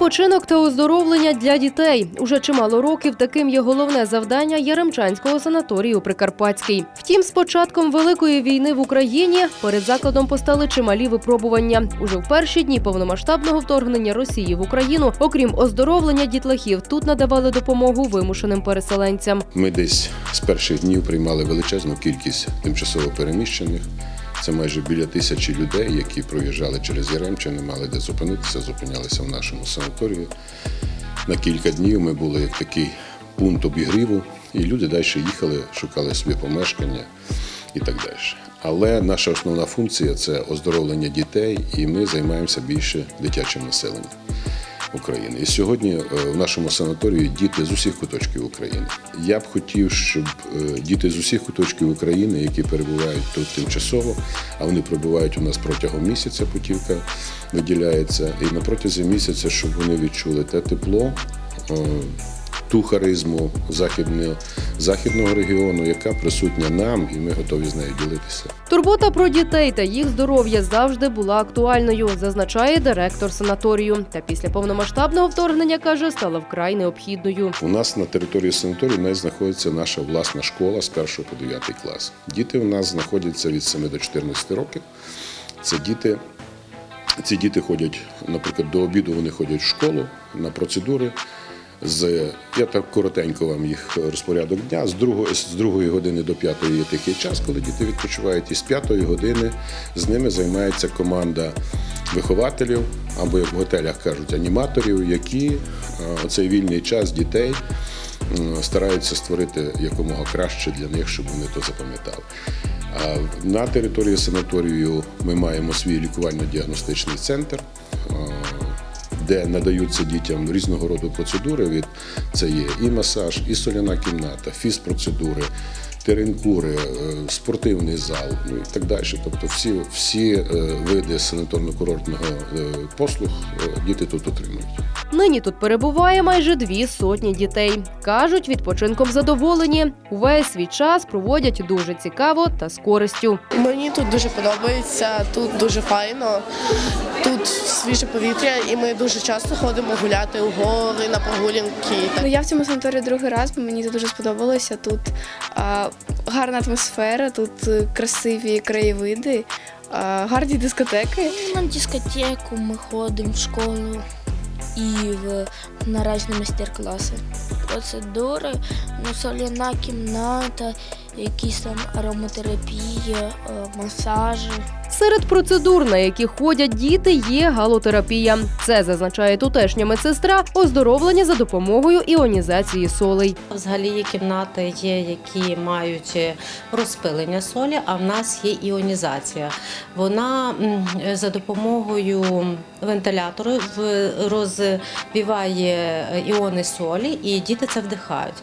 Відпочинок та оздоровлення для дітей уже чимало років таким є головне завдання Яремчанського санаторію Прикарпатський. Втім, з початком великої війни в Україні перед закладом постали чималі випробування. Уже в перші дні повномасштабного вторгнення Росії в Україну, окрім оздоровлення дітлахів, тут надавали допомогу вимушеним переселенцям. Ми десь з перших днів приймали величезну кількість тимчасово переміщених. Це майже біля тисячі людей, які проїжджали через Яремче, мали де зупинитися, зупинялися в нашому санаторії. На кілька днів ми були як такий пункт обігріву, і люди далі їхали, шукали собі помешкання і так далі. Але наша основна функція це оздоровлення дітей, і ми займаємося більше дитячим населенням. України. І сьогодні е, в нашому санаторії діти з усіх куточків України. Я б хотів, щоб е, діти з усіх куточків України, які перебувають тут тимчасово, а вони перебувають у нас протягом місяця, путівка виділяється, і на протязі місяця, щоб вони відчули те тепло. е, Ту харизму західного, західного регіону, яка присутня нам, і ми готові з нею ділитися. Турбота про дітей та їх здоров'я завжди була актуальною, зазначає директор санаторію. Та після повномасштабного вторгнення каже, стала вкрай необхідною. У нас на території санаторію навіть знаходиться наша власна школа з 1 по 9 клас. Діти у нас знаходяться від 7 до 14 років. Це діти. Ці діти ходять, наприклад, до обіду вони ходять в школу на процедури. З я так коротенько вам їх розпорядок дня. З другої з другої години до п'ятої є такий час, коли діти відпочивають, і з п'ятої години з ними займається команда вихователів або як в готелях кажуть, аніматорів, які е, оцей вільний час дітей стараються створити якомога краще для них, щоб вони то запам'ятали. На території санаторію ми маємо свій лікувально-діагностичний центр, е, де надаються дітям різного роду процедури. Від це є і масаж, і соляна кімната, фізпроцедури, теренкури, е, спортивний зал, ну і так далі. Тобто всі, всі е, види санаторно-курортного е, послуг діти тут отримують. Нині тут перебуває майже дві сотні дітей. кажуть, відпочинком задоволені. Увесь свій час проводять дуже цікаво та з користю. Мені тут дуже подобається, тут дуже файно, тут свіже повітря, і ми дуже часто ходимо гуляти у гори, на прогулянки. Ну, я в цьому санаторії другий раз, бо мені це дуже сподобалося. Тут а, гарна атмосфера, тут е, красиві краєвиди, а, гарні дискотеки. На дискотеку ми ходимо в школу і в, наразі майстер-класи. Процедури, ну, соляна кімната, якісь там ароматерапія, е, масажі. Серед процедур, на які ходять діти, є галотерапія. Це зазначає тутешня медсестра оздоровлення за допомогою іонізації солей. Взагалі є кімнати, є, які мають розпилення солі, а в нас є іонізація. Вона за допомогою вентилятору розвіває іони солі, і діти це вдихають.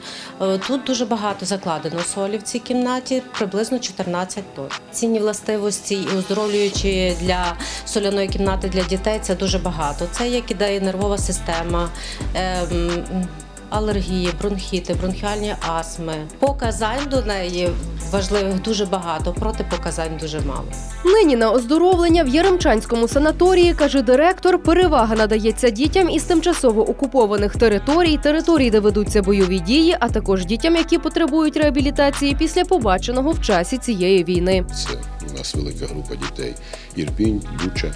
Е, Тут дуже багато закладено солі в цій кімнаті, приблизно 14 тонн. Цінні властивості і оздоровлюючі для соляної кімнати для дітей це дуже багато. Це як ідея нервова система. ем, Алергії, бронхіти, бронхіальні астми. Показань до неї важливих дуже багато, протипоказань дуже мало. Нині на оздоровлення в Яремчанському санаторії, каже директор, перевага надається дітям із тимчасово окупованих територій, територій, де ведуться бойові дії, а також дітям, які потребують реабілітації після побаченого в часі цієї війни. Це у нас велика група дітей: Ірпінь, Буча,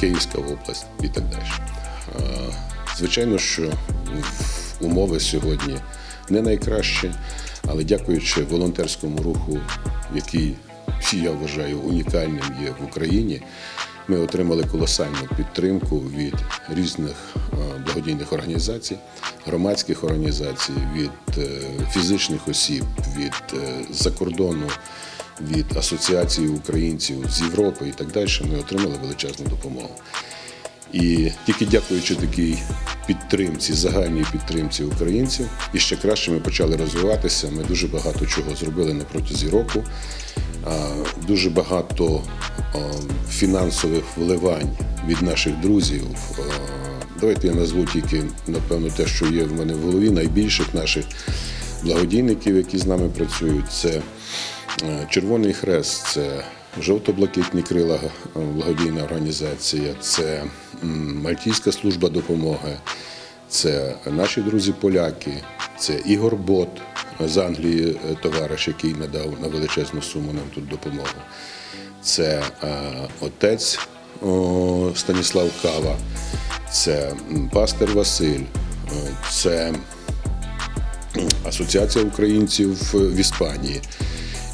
Київська область і так далі. Звичайно, що умови сьогодні не найкращі, але дякуючи волонтерському руху, який я вважаю унікальним є в Україні. Ми отримали колосальну підтримку від різних е, благодійних організацій, громадських організацій, від е, фізичних осіб, від е, за кордону, від асоціації українців з Європи і так далі. Ми отримали величезну допомогу. І тільки дякуючи такій підтримці, загальній підтримці українців, і ще краще ми почали розвиватися. Ми дуже багато чого зробили на протязі року. Дуже багато фінансових вливань від наших друзів. Давайте я назву тільки, напевно, те, що є в мене в голові, найбільших наших благодійників, які з нами працюють. Це е, Червоний Хрест, це Жовто-блакитні крила е, благодійна організація, це Мальтійська служба допомоги, це наші друзі-поляки, це Ігор Бот з Англії, е, товариш, який надав на величезну суму нам тут допомогу. Це е, отець Станіслав Кава, це пастор Василь, це Асоціація українців в Іспанії.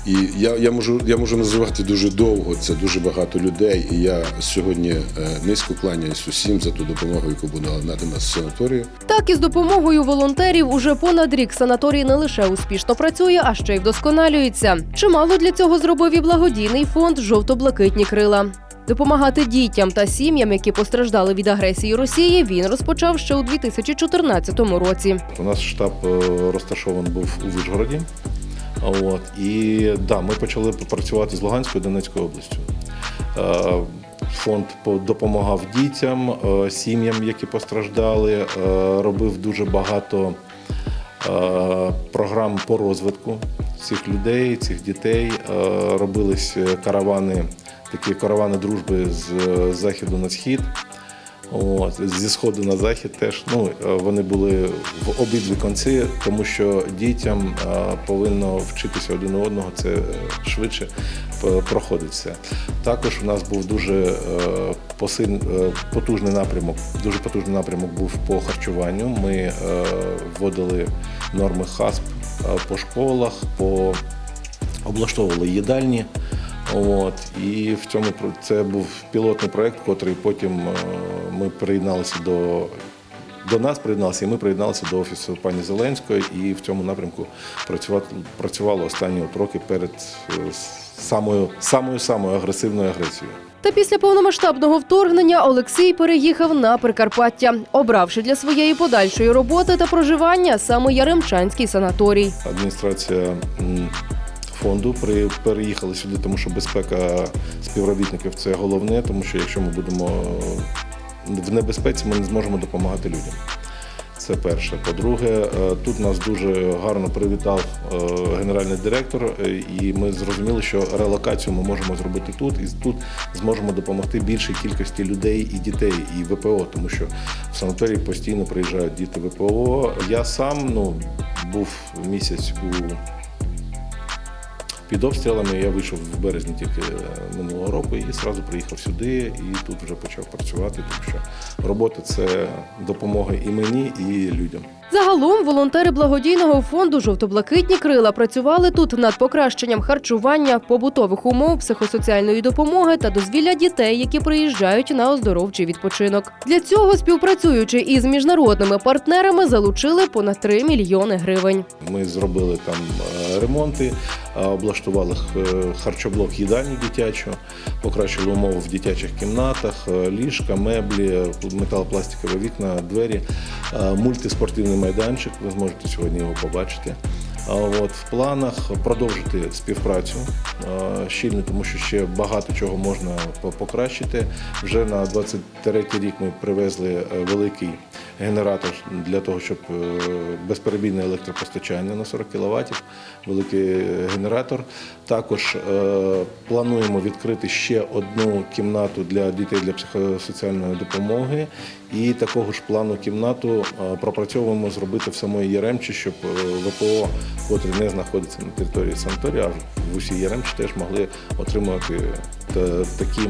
І я, я, можу, я можу називати дуже довго, це дуже багато людей. І я сьогодні е, низько кланяюсь усім за ту допомогу, яку була надана з санаторію. Так із допомогою волонтерів уже понад рік санаторій не лише успішно працює, а ще й вдосконалюється. Чимало для цього зробив і благодійний фонд Жовто-блакитні крила. Допомагати дітям та сім'ям, які постраждали від агресії Росії, він розпочав ще у 2014 році. У нас штаб е, розташований був у Вишгороді. От, і да, ми почали працювати з Луганською Донецькою областю. Е, Фонд допомагав дітям, е, сім'ям, які постраждали, е, робив дуже багато програм по розвитку цих людей, цих дітей. Робились каравани, такі каравани дружби з заходу на схід. От, зі сходу на захід теж ну, е, вони були в обидві кінці, тому що дітям е, повинно вчитися один у одного, це е, швидше п- проходить все. Також у нас був дуже посиль, потужний напрямок, дуже потужний напрямок був по харчуванню. Ми вводили норми ХАСП по школах, по облаштовували їдальні. От, і в цьому це був пілотний проект, котрий потім е, ми приєдналися до. До нас приєдналися, і ми приєдналися до офісу пані Зеленської, і в цьому напрямку працювати працювало останні от роки перед е, самою самою самою агресивною агресією. Та після повномасштабного вторгнення Олексій переїхав на Прикарпаття, обравши для своєї подальшої роботи та проживання саме Яремчанський санаторій. Адміністрація фонду при переїхали сюди, тому що безпека співробітників це головне, тому що якщо ми будемо в небезпеці, ми не зможемо допомагати людям. Це перше. По-друге, е, тут нас дуже гарно привітав е, генеральний директор, е, і ми зрозуміли, що релокацію ми можемо зробити тут, і тут зможемо допомогти більшій кількості людей і дітей, і ВПО, тому що в санаторії постійно приїжджають діти ВПО. Я сам ну, був місяць у під обстрілами. Я вийшов в березні тільки е, минулого року і одразу приїхав сюди і тут вже почав працювати, тому що робота це допомога і мені, і людям. Загалом волонтери благодійного фонду Жовто-блакитні крила працювали тут над покращенням харчування, побутових умов, психосоціальної допомоги та дозвілля дітей, які приїжджають на оздоровчий відпочинок. Для цього, співпрацюючи із міжнародними партнерами, залучили понад 3 мільйони гривень. Ми зробили там е, ремонти, е, облаштували е, харчоблок їдальню дитячу, покращили умови в дитячих кімнатах, ліжка, меблі, металопластикові вікна, двері, мультиспортивний майданчик. Ви зможете сьогодні його побачити. От в планах продовжити співпрацю щільно, тому що ще багато чого можна покращити. Вже на 23 рік ми привезли е, великий генератор для того, щоб е, безперебійне електропостачання на 40 кВт, великий генератор. Також е, плануємо відкрити ще одну кімнату для дітей для психосоціальної допомоги. І такого ж плану кімнату е, пропрацьовуємо зробити в самої Яремчі, щоб ВПО, котрі не знаходиться на території санаторію, а в усій Яремчі теж могли отримувати такі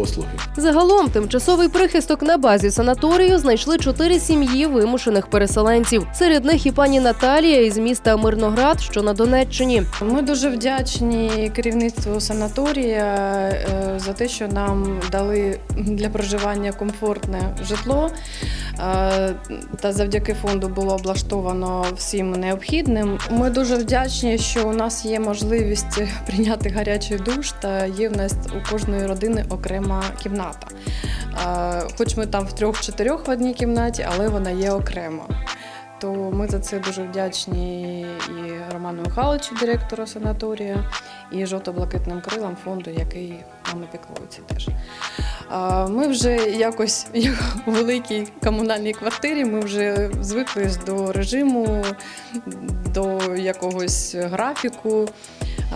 послуги. Загалом тимчасовий прихисток на базі санаторію знайшли чотири сім'ї вимушених переселенців. Серед них і пані Наталія із міста Мирноград, що на Донеччині. Ми дуже вдячні керівництву санаторія е, за те, що нам дали для проживання комфортне житло. Е, Та завдяки фонду було облаштовано всім необхідним. Ми дуже вдячні, що у нас є можливість прийняти гарячий душ та є в нас у кожної родини окрема кімната. Хоч ми там в трьох-чотирьох в одній кімнаті, але вона є окремо. То ми за це дуже вдячні і Роману Михайловичу, директору санаторію, і жовто-блакитним крилам фонду, який нами піклується теж. Ми вже якось як у великій комунальній квартирі, ми вже звикли до режиму, до якогось графіку.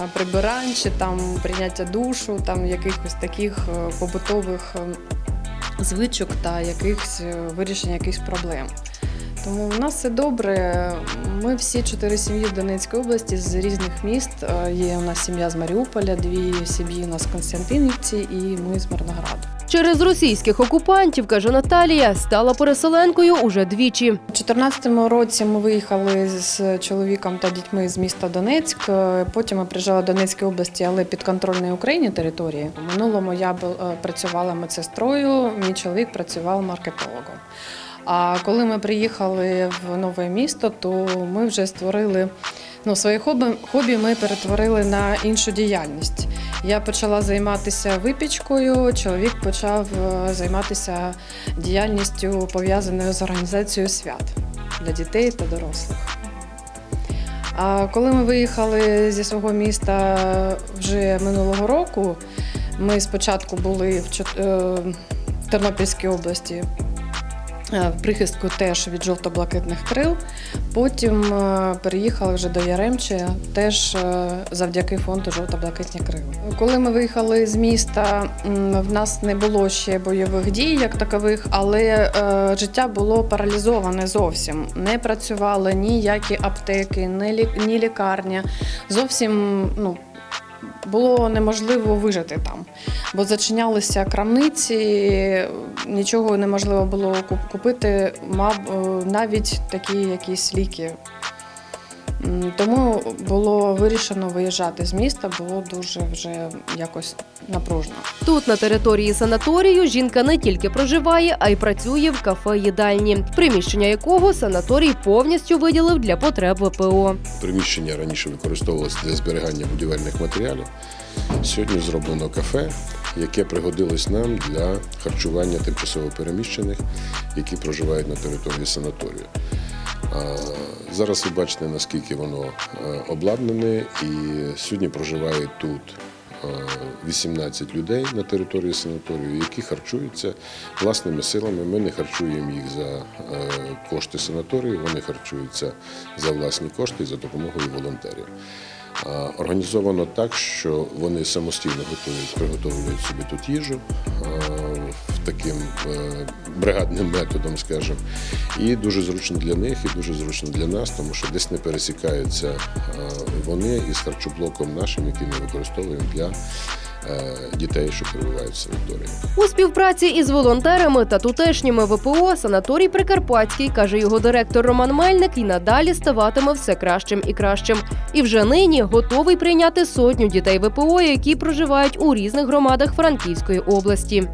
Е, прибирань чи там прийняття душу, там якихось таких е, побутових е, звичок та якихось вирішення якихось проблем. Тому в нас все добре. Ми всі чотири сім'ї в Донецькій області з різних міст. Є у нас сім'я з Маріуполя, дві сім'ї у нас в Константинівці і ми з Мирнограду. Через російських окупантів, каже Наталія, стала переселенкою уже двічі. У 2014 році ми виїхали з чоловіком та дітьми з міста Донецьк. Потім ми приїжджали до Донецької області, але підконтрольної Україні території. У минулому я е, працювала медсестрою, мій чоловік працював маркетологом. А коли ми приїхали в нове місто, то ми вже створили ну, своє хобі, хобі ми перетворили на іншу діяльність. Я почала займатися випічкою, чоловік почав е, займатися діяльністю пов'язаною з організацією свят для дітей та дорослих. А коли ми виїхали зі свого міста вже минулого року, ми спочатку були в е, Тернопільській області. Е, В прихистку теж від жовто-блакитних крил. Потім е, переїхали вже до Яремче, теж е, завдяки фонду жовто-блакитні крила. Коли ми виїхали з міста, в нас не було ще бойових дій як такових, але життя було паралізоване зовсім. Не працювали ніякі аптеки, ні лікарня. Зовсім ну, було неможливо вижити там, бо зачинялися крамниці, нічого неможливо було куп- купити, мав навіть такі якісь ліки. Тому було вирішено виїжджати з міста, було дуже вже якось напружно. Тут, на території санаторію, жінка не тільки проживає, а й працює в кафе-їдальні, приміщення якого санаторій повністю виділив для потреб ВПО. Приміщення раніше використовувалося для зберігання будівельних матеріалів. Сьогодні зроблено кафе, яке пригодилось нам для харчування тимчасово переміщених, які проживають на території санаторію. Зараз ви бачите, наскільки воно е, обладнане, і сьогодні проживає тут е, 18 людей на території санаторію, які харчуються власними силами. Ми не харчуємо їх за е, кошти санаторію, вони харчуються за власні кошти за допомогою волонтерів. Організовано так, що вони самостійно готують, приготовлюють собі тут їжу таким е, бригадним методом, скажімо. І дуже зручно для них, і дуже зручно для нас, тому що десь не пересікаються е, вони із харчоблоком нашим, який ми використовуємо для е, дітей, що перебувають в санаторії. У співпраці із волонтерами та тутешніми ВПО санаторій Прикарпатський, каже його директор Роман Мельник, і надалі ставатиме все кращим і кращим. І вже нині готовий прийняти сотню дітей ВПО, які проживають у різних громадах Франківської області.